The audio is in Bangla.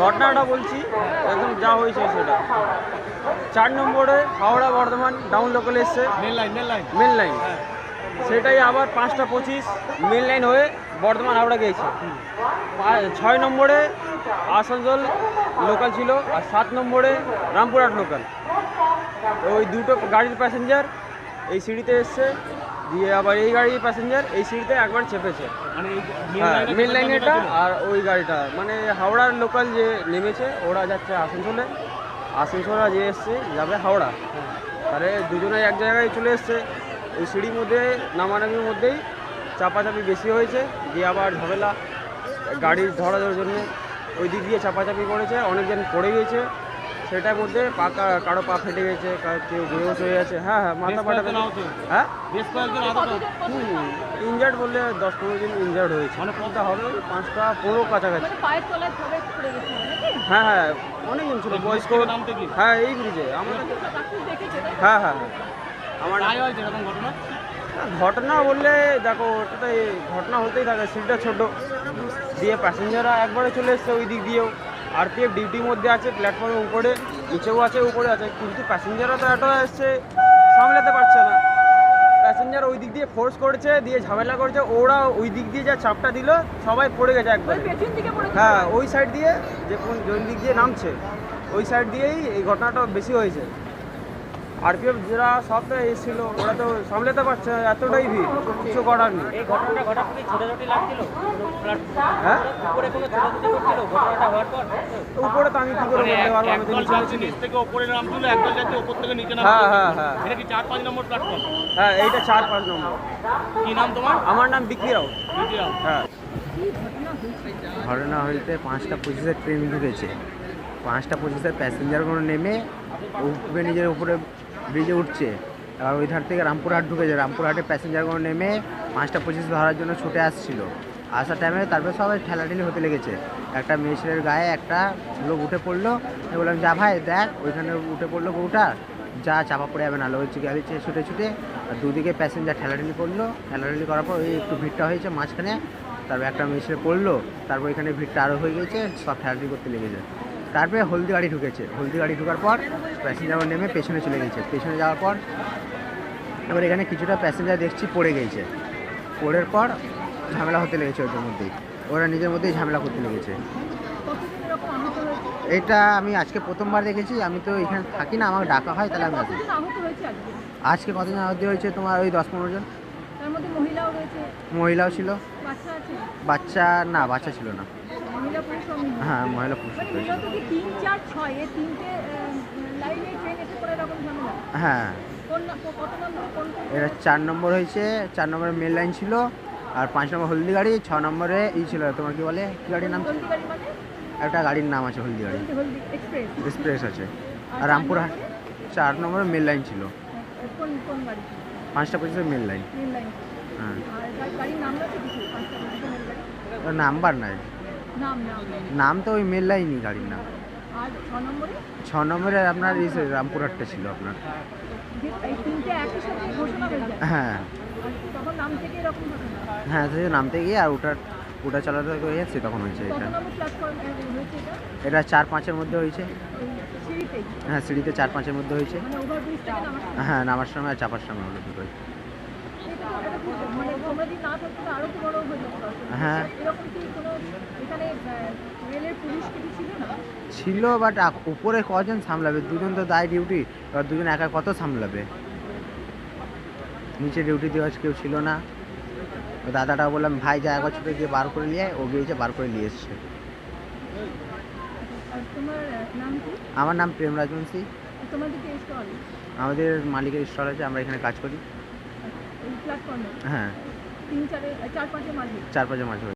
ঘটনাটা বলছি একদম যা হয়েছে সেটা। চার নম্বরে হাওড়া বর্ধমান ডাউন লোকাল এসছে। মেন লাইন মেন লাইন সেটাই আবার পাঁচটা পঁচিশ মেন লাইন হয়ে বর্ধমান হাওড়া গিয়েছে। ছয় নম্বরে আসানসোল লোকাল ছিল আর সাত নম্বরে রামপুরহাট লোকাল ওই দুটো গাড়ির প্যাসেঞ্জার এই সিঁড়িতে এসছে। দিয়ে আবার এই গাড়ির প্যাসেঞ্জার এই সিঁড়িতে একবার চেপেছে। মানে হ্যাঁ মেন লাইন এটা আর ওই গাড়িটা। মানে হাওড়ার লোকাল যে নেমেছে ওরা যাচ্ছে আসানসোলে। আসানসোলা যে এসছে যাবে হাওড়া। তাহলে দুজনে এক জায়গায় চলে এসছে। ওই সিঁড়ির মধ্যে নামানামির মধ্যেই চাপাচাপি বেশি হয়েছে। দিয়ে আবার ঝামেলা গাড়ি ধরানোর জন্য ওই দিক দিয়ে চাপাচাপি করেছে। অনেকজন পড়ে গিয়েছে। সেটার মধ্যে পাকা কারও পা ফেটে গেছে কারও কেউ বেহোশ হয়ে গেছে হ্যাঁ হ্যাঁ মাথা ফাটা হ্যাঁ? বেশ কয়েকজন ইনজার্ড বললে দশ পনেরো জন ইনজার্ড হয়েছে। মানে কোনটা হবে পাঁচটা পনেরো কাছাকাছি। মানে নাকি? হ্যাঁ হ্যাঁ অনেকজন ছিল বয়স্ক। থেকে নামতে কি? হ্যাঁ এই ব্রিজে। চাক্ষুষ হ্যাঁ হ্যাঁ হ্যাঁ। আমার ঘটনা? ঘটনা বললে দেখো ওটা তো ঘটনা হতেই থাকে সিটটা ছোট। দিয়ে প্যাসেঞ্জাররা একবারে চলে এসছে ওই দিক দিয়েও। আরপিএফ ডিউটির মধ্যে আছে প্ল্যাটফর্মের উপরে নিচেও আছে উপরে আছে কিন্তু প্যাসেঞ্জাররা তো এত এসছে সামলাতে পারছে না। প্যাসেঞ্জার ওই দিক দিয়ে ফোর্স করেছে দিয়ে ঝামেলা করেছে ওরা ওই দিক দিয়ে যা চাপটা দিল সবাই পড়ে গেছে একবারে। হ্যাঁ ওই সাইড দিয়ে যে কোন কোন দিক দিয়ে নামছে ওই সাইড দিয়েই এই ঘটনাটা বেশি হয়েছে। আরপিএফ যারা সব এসেছিল ওরা তো সামলাতে পারছে এতটাই ভিড় কিছু করার নেই। এই ঘটনাটা ঘটার পরে ছোটাছুটি লাগছিল? হ্যাঁ? উপরে কোনো ছোটাছুটি করছিল? ঘটনাটা হওয়ার পর? তো উপরে তো আমি কি করে মানে বলতে পারব? আমি তো নিচে নিচ থেকে একদল যাচ্ছে ওপর থেকে নিচে হ্যাঁ হ্যাঁ হ্যাঁ। এটা কি নম্বর প্ল্যাটফর্ম হ্যাঁ এইটা চার পাঁচ নম্বর। কি নাম তোমার? আমার নাম বিক্রি রাউত বিটিরাম হ্যাঁ। ঘটনা হইতে পাঁচটা পঁচিশের ট্রেন ঢুকেছে। পাঁচটা পঁচিশের প্যাসেঞ্জারগুলো নেমে উপরে নিজের উপরে ব্রিজে উঠছে। এবার ওই ধার থেকে রামপুরহাট ঢুকেছে। রামপুরহাটে প্যাসেঞ্জারগুলো নেমে পাঁচটা পঁচিশ ধরার জন্য ছুটে আসছিল। আসার টাইমে তারপরে সবাই ঠেলাঠেলি হতে লেগেছে। একটা মেয়ে গায়ে একটা লোক উঠে পড়ল। আমি বললাম, যা ভাই, দেখ, ওইখানে উঠে পড়ল বউটা। যা, চাপা পড়ে যাবে না। লোক গাড়ি ছুটে ছুটে আর দুদিকে প্যাসেঞ্জার ঠেলাঠেলি করল। ঠেলাঠেলি করার পর ওই একটু ভিড়টা হয়েছে মাঝখানে। তারপর একটা মেশিনে পড়ল। তারপর এখানে ভিড়টা আরও হয়ে গেছে সব ঠেলাঠেলি করতে লেগেছে। তারপরে হলদি গাড়ি ঢুকেছে। হলদি গাড়ি ঢুকার পর প্যাসেঞ্জার নেমে পেছনে চলে গেছে। পেছনে যাওয়ার পর এবার এখানে কিছুটা প্যাসেঞ্জার দেখছি পড়ে গেছে। পড়ের পর ঝামেলা হতে লেগেছে ওদের মধ্যেই। ওরা নিজের মধ্যেই ঝামেলা করতে লেগেছে। এটা আমি আজকে প্রথমবার দেখেছি। আমি তো এখানে থাকি না আমাকে ডাকা হয় তাহলে আমি আসি। আজকে? কতজন আহত হয়েছে? তোমার ওই দশ পনেরো জন। মহিলাও ছিল। বাচ্চা না বাচ্চা ছিল না মহিলা পুরুষ সব মিলিয়ে। হ্যাঁ মহিলা পুরুষ মানে হ্যাঁ। এটা চার নম্বর হয়েছে চার নম্বরে মেল লাইন ছিল আর পাঁচ নম্বর হলদি গাড়ি ছ নম্বরে ই ছিল তোমার কি বলে? কি গাড়ির নাম মানে? একটা গাড়ির নাম আছে হলদি গাড়ি। এক্সপ্রেস আছে। আর রামপুরহাট চার নম্বরে? মেল লাইন ছিল। গাড়ি? পাঁচটা পঁচিশের মেল লাইন হ্যাঁ। নাম্বার নাই। নাম তো ওই মেল লাইনই গাড়ির নাম। ছ নম্বরে? আপনার এই রামপুরহাটটা ছিল আপনার। হয়ে হ্যাঁ। তো নামতে গিয়ে আর ওটার ওটা চালাতে হয়েছে তখন হয়েছে এটা? এটা চার পাঁচের মধ্যে হয়েছে। হ্যাঁ সিঁড়িতে চার পাঁচের মধ্যে হয়েছে। মানে। হ্যাঁ নামার সময় আর চাপার সময় হলো দুটোই। হয়ে। ছিল বাট উপরে কজন সামলাবে? দুজন তো দায় ডিউটি এবার দুজন একা কত সামলাবে? নিচে ডিউটি দেওয়া কেউ ছিল না। দাদাটা বললাম ভাই যা একবার ছুটে গিয়ে বার করে নিয়ে আয়।" ও গিয়েছে বার করে নিয়ে এসছে। আমার নাম প্রেম রাজবংশী আমাদের মালিকের স্টল আছে আমরা এখানে কাজ করি। হ্যাঁ। তিন চারে চার পাঁচের মাঝে চার পাঁচে মাঝে